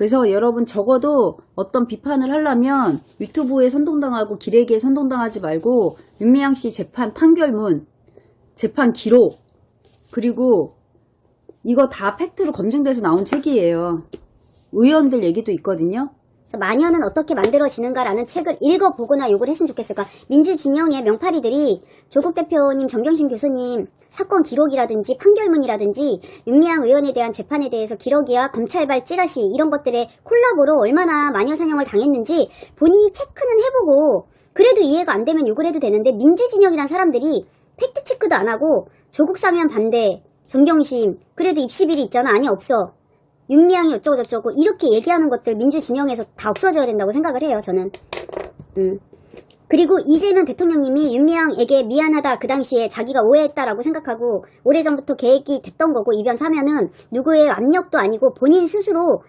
그래서 여러분 적어도 어떤 비판을 하려면 유튜브에 선동당하고 기레기에 선동당하지 말고 윤미향 씨 재판 판결문, 재판 기록, 그리고 이거 다 팩트로 검증돼서 나온 책이에요. 의원들 얘기도 있거든요. 그래서 마녀는 어떻게 만들어지는가라는 책을 읽어보거나 욕을 했으면 좋겠어요. 그러니까 민주진영의 명파리들이 조국 대표님, 정경심 교수님 사건 기록이라든지 판결문이라든지 윤미향 의원에 대한 재판에 대해서 기록이야 검찰발 찌라시 이런 것들의 콜라보로 얼마나 마녀 사냥을 당했는지 본인이 체크는 해보고 그래도 이해가 안 되면 욕을 해도 되는데 민주진영이란 사람들이 팩트 체크도 안 하고 조국 사면 반대, 정경심 그래도 입시비리 있잖아 아니 없어 윤미향이 어쩌고 저쩌고 이렇게 얘기하는 것들 민주 진영에서 다 없어져야 된다고 생각을 해요 저는. 음. 그리고 이재명 대통령님이 윤미향에게 미안하다 그 당시에 자기가 오해했다라고 생각하고 오래전부터 계획이 됐던 거고 이변 사면은 누구의 압력도 아니고 본인 스스로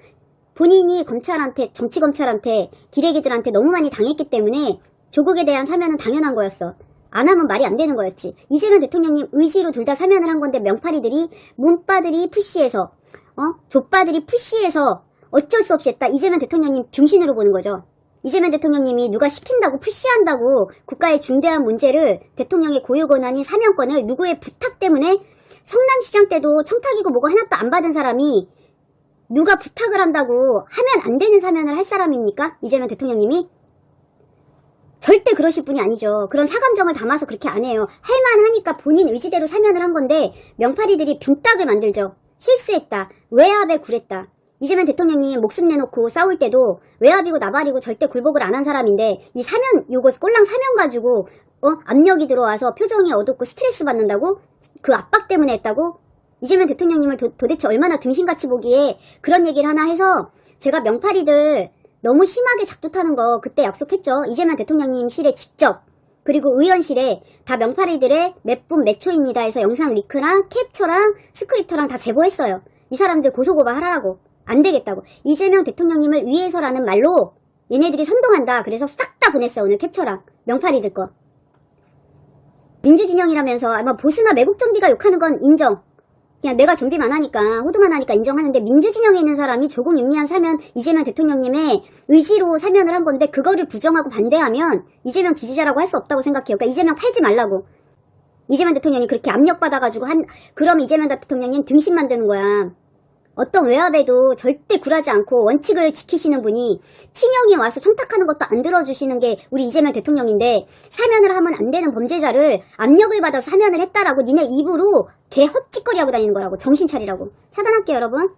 본인이 검찰한테 정치 검찰한테 기레기들한테 너무 많이 당했기 때문에 조국에 대한 사면은 당연한 거였어. 안 하면 말이 안 되는 거였지. 이재명 대통령님 의지로 둘 다 사면을 한 건데 명파리들이 문바들이 푸시해서 어? 족바들이 푸시해서 어쩔 수 없이 했다. 이재명 대통령님 병신으로 보는 거죠. 이재명 대통령님이 누가 시킨다고 푸시한다고 국가의 중대한 문제를 대통령의 고유 권한인 사면권을 누구의 부탁 때문에 성남시장 때도 청탁이고 뭐고 하나도 안 받은 사람이 누가 부탁을 한다고 하면 안 되는 사면을 할 사람입니까? 이재명 대통령님이? 절대 그러실 분이 아니죠. 그런 사감정을 담아서 그렇게 안 해요. 할만하니까 본인 의지대로 사면을 한 건데 명파리들이 붕딱을 만들죠. 실수했다. 외압에 굴했다. 이재명 대통령님 목숨 내놓고 싸울 때도 외압이고 나발이고 절대 굴복을 안 한 사람인데 이 사면 요거 꼴랑 사면 가지고 어 압력이 들어와서 표정이 어둡고 스트레스 받는다고 그 압박 때문에 했다고 이재명 대통령님을 도, 도대체 얼마나 등신같이 보기에 그런 얘기를 하나 해서 제가 명파리들 너무 심하게 작두 타는 거 그때 약속했죠 이재명 대통령님 실에 직접 그리고 의원실에 다 명파리들의 몇 분 몇 초입니다 해서 영상 리크랑 캡처랑 스크립터랑 다 제보했어요. 이 사람들 고소고발 하라고. 안 되겠다고. 이재명 대통령님을 위해서라는 말로 얘네들이 선동한다. 그래서 싹 다 보냈어 오늘 캡처랑. 명파리들 거. 민주진영이라면서 아마 보수나 매국 좀비가 욕하는 건 인정. 그냥 내가 좀비만 하니까 호두만 하니까 인정하는데 민주진영에 있는 사람이 조국 윤미향 사면 이재명 대통령님의 의지로 사면을 한 건데 그거를 부정하고 반대하면 이재명 지지자라고 할 수 없다고 생각해요. 그러니까 이재명 팔지 말라고. 이재명 대통령이 그렇게 압력받아가지고 한 그럼 이재명 대통령님 등신 만드는 거야. 어떤 외압에도 절대 굴하지 않고 원칙을 지키시는 분이 친형이 와서 청탁하는 것도 안 들어주시는 게 우리 이재명 대통령인데 사면을 하면 안 되는 범죄자를 압력을 받아서 사면을 했다라고 니네 입으로 개 헛짓거리 하고 다니는 거라고 정신 차리라고. 차단할게요 여러분